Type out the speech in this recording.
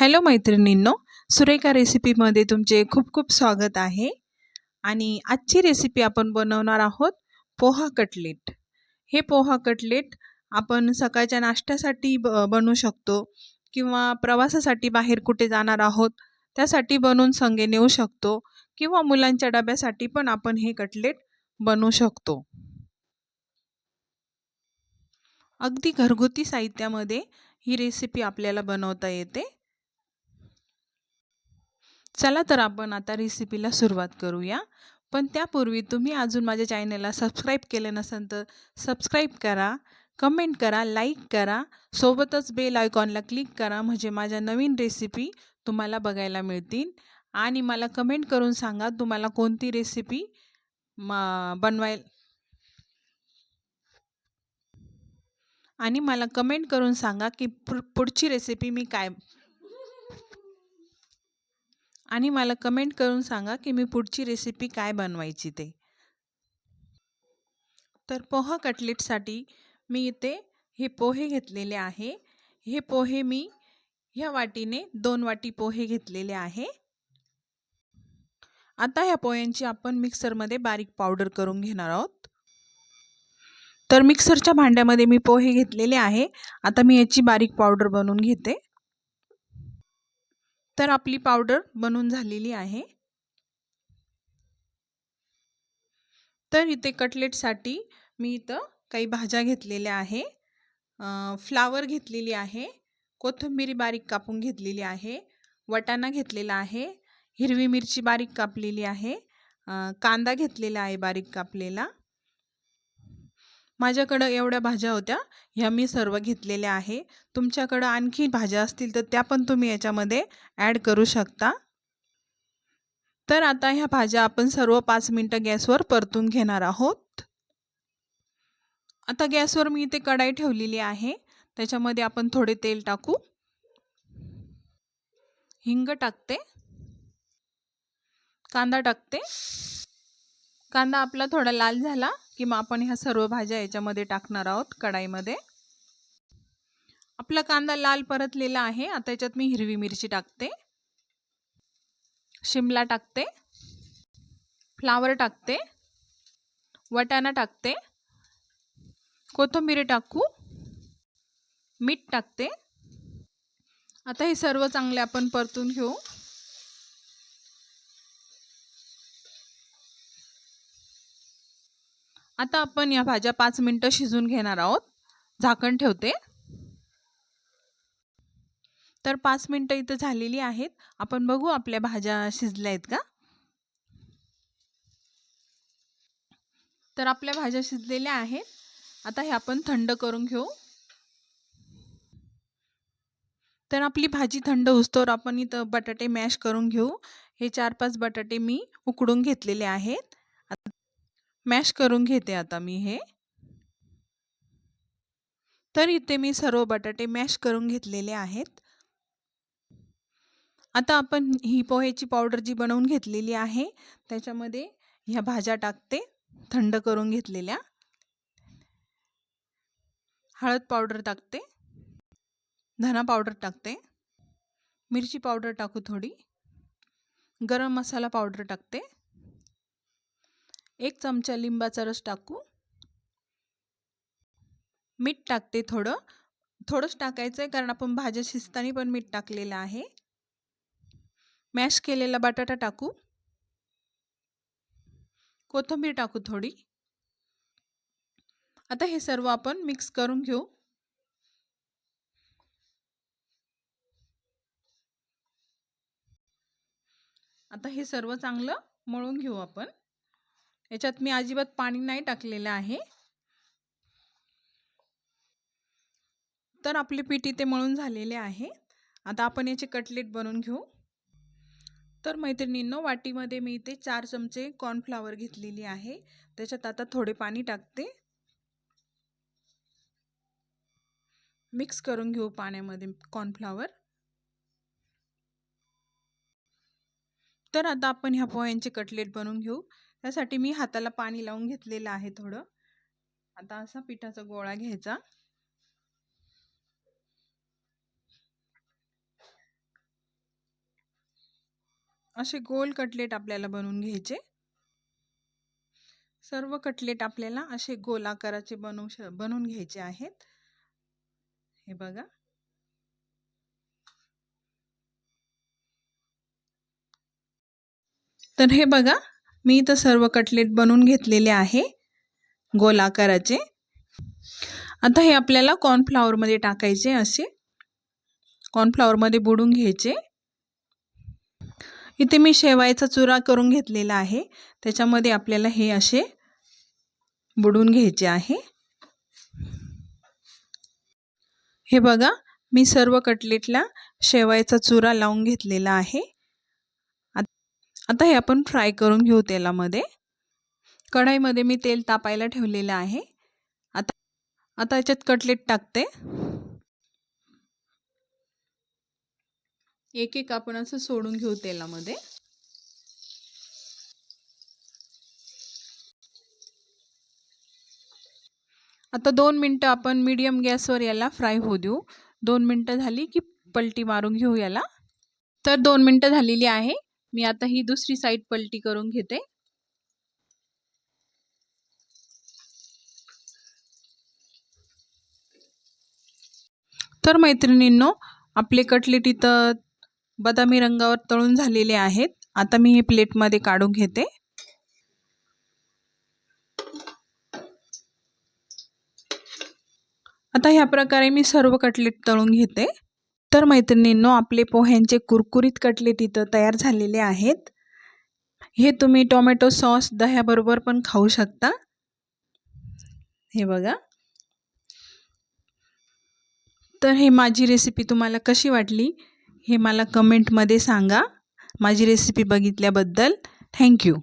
Hello मैत्रिणींनो सुरेखा रेसिपीमध्ये तुमचे खूप खूप स्वागत आहे. आणि आजची रेसिपी आपण बनवणार आहोत पोहा कटलेट. हे पोहा कटलेट आपण सकाळच्या नाश्त्यासाठी ब बनवू शकतो किंवा प्रवासासाठी बाहेर कुठे जाणार आहोत त्यासाठी बनवून संगे नेऊ शकतो किंवा मुलांच्या डब्यासाठी पण आपण हे कटलेट बनवू शकतो. अगदी घरगुती साहित्यामध्ये ही रेसिपी आपल्याला बनवता येते. चला तर आपण आता रेसिपीला सुरुवात करूया. पण त्यापूर्वी तुम्ही अजून माझ्या चॅनलला सबस्क्राईब केलं नसेल तर सबस्क्राईब करा कमेंट करा लाईक करा. सोबतच बेल आयकॉनला क्लिक करा म्हणजे माझ्या नवीन रेसिपी तुम्हाला बघायला मिळतील. आणि मला कमेंट करून सांगा तुम्हाला कोणती रेसिपी बनवाय आणि मला कमेंट करून सांगा की पुढची रेसिपी मी काय आणि मला कमेंट करून सांगा की मी पुढची रेसिपी काय बनवायची ते. तर पोहा कटलेटसाठी मी इथे हे पोहे घेतलेले आहे. हे पोहे मी ह्या वाटीने दोन वाटी पोहे घेतलेले आहे. आता ह्या पोह्यांची आपण मिक्सरमध्ये बारीक पावडर करून घेणार आहोत. तर मिक्सरच्या भांड्यामध्ये मी पोहे घेतलेले आहे. आता मी याची बारीक पावडर बनवून घेते. तर आपली पावडर बनून झालेली आहे. तर इथे कटलेटसाठी मी इथं काही भाज्या घेतलेल्या आहे. फ्लावर घेतलेली आहे. कोथिंबिरी बारीक कापून घेतलेली आहे. वटाणा घेतलेला आहे. हिरवी मिरची बारीक कापलेली आहे. कांदा घेतलेला आहे बारीक कापलेला. माझ्याकडं एवढ्या भाज्या होत्या ह्या मी सर्व घेतलेल्या आहे. तुमच्याकडं आणखी भाज्या असतील तर त्या पण तुम्ही याच्यामध्ये ॲड करू शकता. तर आता ह्या भाज्या आपण सर्व पाच मिनटं गॅसवर परतून घेणार आहोत. आता गॅसवर मी इथे कढाई ठेवलेली आहे. त्याच्यामध्ये आपण थोडे तेल टाकू. हिंग टाकते. कांदा टाकते. कांदा आपला थोडा लाल झाला की मग आपण ह्या सर्व भाज्या याच्यामध्ये टाकणार आहोत कढाईमध्ये. आपला कांदा लाल परतलेला आहे. आता याच्यात मी हिरवी मिरची टाकते. शिमला टाकते. फ्लावर टाकते. वटाणा टाकते. कोथिंबीर टाकू. मीठ टाकते. आता हे सर्व चांगले आपण परतून घेऊ. आता आपण या भाज्या पाच मिनटं शिजून घेणार आहोत. झाकण ठेवते. तर पाच मिनटं इथं झालेली आहेत. आपण बघू आपल्या भाज्या शिजल्या आहेत का? तर आपल्या भाज्या शिजलेल्या आहेत. आता हे आपण थंड करून घेऊ. तर आपली भाजी थंड होस्तोवर आपण इथं बटाटे मॅश करून घेऊ. हे चार पाच बटाटे मी उकडून घेतलेले आहेत. मॅश करून घेते आता मी हे. तर इथे मी सर्व बटाटे मॅश करून घेतलेले आहेत. आता आपण ही पोहेची पावडर जी बनवून घेतलेली आहे त्याच्यामध्ये ह्या भाज्या टाकते थंड करून घेतलेल्या. हळद पावडर टाकते धना पावडर टाकते मिरची पावडर टाकू थोडी गरम मसाला पावडर टाकते. एक चमचा लिंबाचा रस टाकू. मीठ टाकते थोडं. थोडंच टाकायचं आहे कारण आपण भाज्या शिजताना पण मीठ टाकलेलं आहे. मॅश केलेला बटाटा टाकू. कोथिंबीर टाकू थोडी. आता हे सर्व आपण मिक्स करून घेऊ. आता हे सर्व चांगलं मळून घेऊ आपण. याच्यात मी अजिबात पाणी नाही टाकलेलं आहे. तर आपले पीठ इथे मळून झालेले आहे. आता आपण याचे कटलेट बनवून घेऊ. तर मैत्रिणींनो वाटीमध्ये मी इथे चार चमचे कॉर्नफ्लावर घेतलेली आहे. त्याच्यात आता थोडे पाणी टाकते. मिक्स करून घेऊ पाण्यामध्ये कॉर्नफ्लावर तर आता आपण ह्या पोह्यांचे कटलेट बनवून घेऊ. त्यासाठी मी हाताला पाणी लावून घेतलेलं आहे थोडं. आता असा पिठाचा गोळा घ्यायचा. असे गोल कटलेट आपल्याला बनवून घ्यायचे. सर्व कटलेट आपल्याला असे गोल आकाराचे बनवू श बनवून घ्यायचे आहेत. हे बघा. तर हे बघा. मी इथं सर्व कटलेट बनवून घेतलेले आहे गोल आकाराचे आता हे आपल्याला कॉर्नफ्लॉवरमध्ये टाकायचे असे. कॉर्नफ्लॉवरमध्ये बुडून घ्यायचे. इथे मी शेवायचा चुरा करून घेतलेला आहे. त्याच्यामध्ये आपल्याला हे असे बुडून घ्यायचे आहे. हे बघा मी सर्व कटलेटला शेवायचा चुरा लावून घेतलेला आहे. आता हे आपण फ्राय करून घेऊ तेलामध्ये. कढाईमध्ये मी तेल तापायला ठेवलेलं आहे. आता आता याच्यात कटलेट टाकते. एक एक आपण असं सोडून घेऊ तेलामध्ये. आता दोन मिनटं आपण मीडियम गॅसवर याला फ्राय होऊ देऊ. दोन मिनटं झाली की पलटी मारून घेऊ याला. तर दोन मिनटं झालेली आहे. मी आता ही दुसरी साईड पलटी करून घेते. तर मैत्रिणींनो आपले कटलेट इथं बदामी रंगावर तळून झालेले आहेत. आता मी हे प्लेटमध्ये काढून घेते. आता ह्या प्रकारे मी सर्व कटलेट तळून घेते. तर मैत्रिणींनो आपले पोह्यांचे कुरकुरीत कटलेट इथं तयार झालेले आहेत. हे तुम्ही टोमॅटो सॉस दह्याबरोबर पण खाऊ शकता. हे बघा. तर हे माझी रेसिपी तुम्हाला कशी वाटली हे मला कमेंटमध्ये सांगा. माझी रेसिपी बघितल्याबद्दल थँक्यू